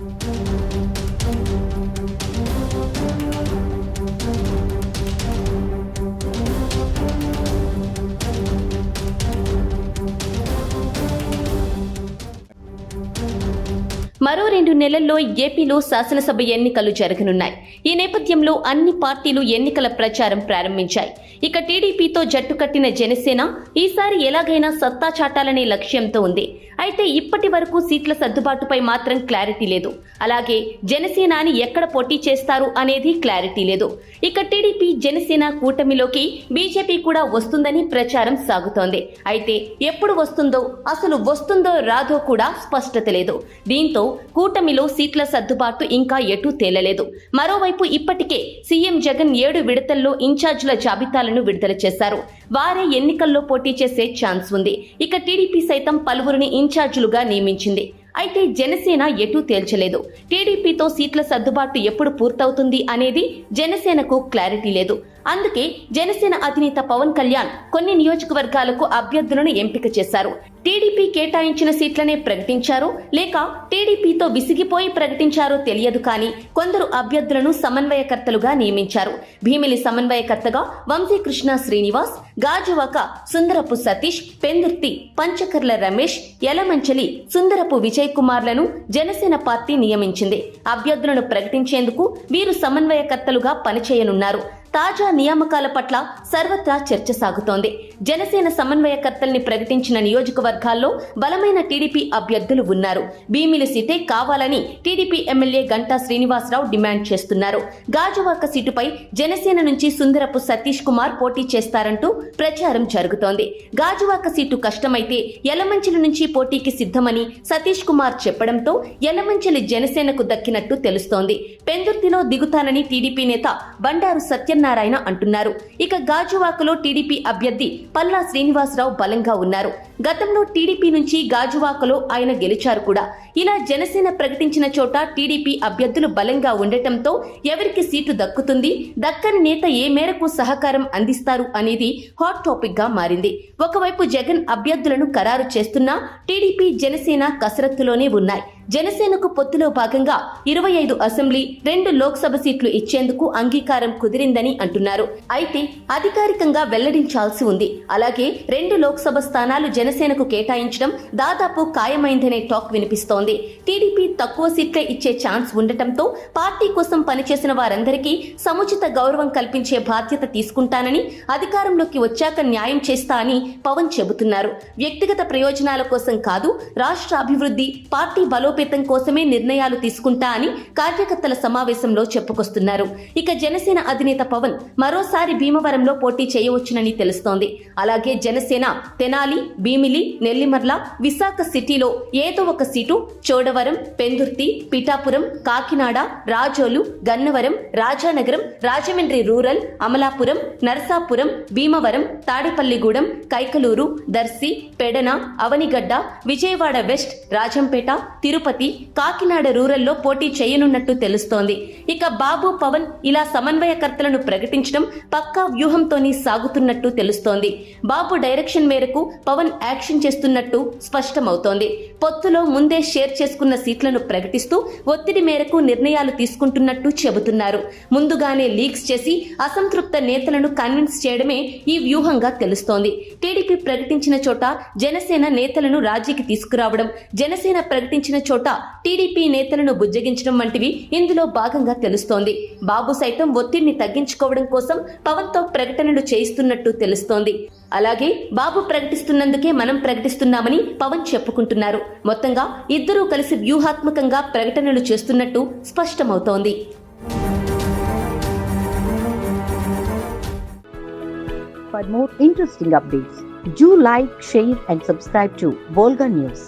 Thank you. మరో రెండు నెలల్లో ఏపీలో శాసనసభ ఎన్నికలు జరగనున్నాయి. ఈ నేపథ్యంలో అన్ని పార్టీలు ఎన్నికల ప్రచారం ప్రారంభించాయి. ఇక టీడీపీతో జట్టు కట్టిన జనసేన ఈసారి ఎలాగైనా సత్తా చాటాలనే లక్ష్యంతో ఉంది. అయితే ఇప్పటి వరకు సీట్ల సర్దుబాటుపై మాత్రం క్లారిటీ లేదు. అలాగే జనసేనాని ఎక్కడ పోటీ చేస్తారు అనేది క్లారిటీ లేదు. ఇక టీడీపీ జనసేన కూటమిలోకి బీజేపీ కూడా వస్తుందని ప్రచారం సాగుతోంది. అయితే ఎప్పుడు వస్తుందో అసలు వస్తుందో రాదో కూడా స్పష్టత లేదు. దీంతో కూటమిలో సీట్ల సర్దుబాటు ఇంకా ఎటూ తేలలేదు. మరోవైపు ఇప్పటికే సీఎం జగన్ ఏడు విడతల్లో ఇన్ఛార్జీల జాబితాలను విడుదల చేశారు. వారే ఎన్నికల్లో పోటీ చేసే ఛాన్స్ ఉంది. ఇక టీడీపీ సైతం పలువురిని ఇన్ఛార్జీలుగా నియమించింది. అయితే జనసేన ఎటూ తేల్చలేదు. టీడీపీతో సీట్ల సర్దుబాటు ఎప్పుడు పూర్తవుతుంది అనేది జనసేనకు క్లారిటీ లేదు. అందుకే జనసేన అధినేత పవన్ కళ్యాణ్ కొన్ని నియోజకవర్గాలకు అభ్యర్థులను ఎంపిక చేశారు. టీడీపీ కేటాయించిన సీట్లనే ప్రకటించారో. లేక టీడీపీతో విసిగిపోయి ప్రకటించారో తెలియదు కానీ కొందరు అభ్యర్థులను సమన్వయకర్తలుగా నియమించారు. భీమిలి సమన్వయకర్తగా వంశీకృష్ణ శ్రీనివాస్ గాజువాక సుందరపు సతీష్ పెందుర్తి పంచకర్ల రమేష్ యలమంచలి సుందరపు విజయ్ కుమార్లను జనసేన పార్టీ నియమించింది. అభ్యర్థులను ప్రకటించేందుకు వీరు సమన్వయకర్తలుగా పనిచేయనున్నారు. తాజా నియామకాల పట్ల సర్వత్రా చర్చ సాగుతోంది. జనసేన సమన్వయకర్తల్ని ప్రకటించిన నియోజకవర్గాల్లో బలమైన టీడీపీ అభ్యర్థులు ఉన్నారు. భీమిలి సీటే కావాలని TDP MLA Ganta Srinivasa Rao demand చేస్తున్నారు. గాజువాక సీటుపై జనసేన నుంచి సుందరపు సతీష్ కుమార్ పోటీ చేస్తారంటూ ప్రచారం జరుగుతోంది. గాజువాక సీటు కష్టమైతే యలమంచిలి నుంచి పోటీకి సిద్ధమని సతీష్ కుమార్ చెప్పడంతో యలమంచిలి జనసేనకు దక్కినట్టు తెలుస్తోంది. పెందుర్తిలో దిగుతానని టీడీపీ నేత బండారు సత్యనారాయణ అంటున్నారు. ఇక గాజువాకలో టీడీపీ అభ్యర్థి పల్లా శ్రీనివాసరావు బలంగా ఉన్నారు. గతంలో టీడీపీ నుంచి గాజువాకలో ఆయన గెలిచారు కూడా. ఇలా జనసేన ప్రకటించిన చోట టీడీపీ అభ్యర్థులు బలంగా ఉండటంతో ఎవరికి సీటు దక్కుతుంది దక్కని నేత ఏ మేరకు సహకారం అందిస్తారు అనేది హాట్ టాపిక్గా మారింది. ఒకవైపు జగన్ అభ్యర్థులను ఖరారు చేస్తున్నా టీడీపీ జనసేన కసరత్తులోనే ఉన్నాయి. జనసేనకు పొత్తులో భాగంగా ఇరవై ఐదు అసెంబ్లీ రెండు లోక్సభ సీట్లు ఇచ్చేందుకు అంగీకారం కుదిరిందని అంటున్నారు. అయితే అధికారికంగా వెల్లడించాల్సి ఉంది. అలాగే రెండు లోక్సభ స్థానాలు జన జనసేనకు కేటాయించడం దాదాపు ఖాయమైందనే టాక్ వినిపిస్తోంది. టీడీపీ తక్కువ సీట్లే ఇచ్చే ఛాన్స్ ఉండటంతో పార్టీ కోసం పనిచేసిన వారందరికీ సముచిత గౌరవం కల్పించే బాధ్యత తీసుకుంటానని అధికారంలోకి వచ్చాక న్యాయం చేస్తా అని పవన్ చెబుతున్నారు. వ్యక్తిగత ప్రయోజనాల కోసం కాదు రాష్ట్ర అభివృద్ధి పార్టీ బలోపేతం కోసమే నిర్ణయాలు తీసుకుంటా అని కార్యకర్తల సమావేశంలో చెప్పుకొస్తున్నారు. ఇక జనసేన అధినేత పవన్ మరోసారి భీమవరంలో పోటీ చేయవచ్చునని తెలుస్తోంది. అలాగే జనసేన తెనాలి భీమ భీమిలి నెల్లిమర్ల విశాఖ సిటీలో ఏదో ఒక seat Chodavaram Pendurthi Pithapuram Kakinada Razole Gannavaram Rajanagaram Rajahmundry rural Amalapuram Narasapuram Bhimavaram Tadepalligudem Kaikaluru Darsi Pedana Avanigadda Vijayawada west Rajampet Tirupati Kakinada రూరల్లో పోటీ చేయనున్నట్టు తెలుస్తోంది. ఇక బాబు పవన్ ఇలా సమన్వయకర్తలను ప్రకటించడం పక్కా వ్యూహంతోని సాగుతున్నట్టు తెలుస్తోంది. బాబు డైరెక్షన్ మేరకు పవన్ యాక్షన్ చేస్తున్నట్టు స్పష్టమవుతోంది. పొత్తులో ముందే షేర్ చేసుకున్న సీట్లను ప్రకటిస్తూ ఒత్తిడి మేరకు నిర్ణయాలు తీసుకుంటున్నట్టు చెబుతున్నారు. ముందుగానే లీక్స్ చేసి అసంతృప్త నేతలను కన్విన్స్ చేయడమే ఈ వ్యూహంగా తెలుస్తోంది. టీడీపీ ప్రకటించిన చోట జనసేన నేతలను రాజీకి తీసుకురావడం జనసేన ప్రకటించిన చోట టీడీపీ నేతలను బుజ్జగించడం వంటివి ఇందులో భాగంగా తెలుస్తోంది. బాబు సైతం ఒత్తిడిని తగ్గించుకోవడం కోసం పవన్తో ప్రకటనలు చేయిస్తున్నట్టు తెలుస్తోంది. అలాగే బాబు ప్రకటిస్తున్నందుకే మనం ప్రకటిస్తున్నామని పవన్ చెప్పుకుంటున్నారు మొత్తంగా ఇద్దరూ కలిసి వ్యూహాత్మకంగా ప్రకటనలు చేస్తున్నట్టు స్పష్టమవుతోంది For more interesting updates, do like, share, and subscribe to Volga News.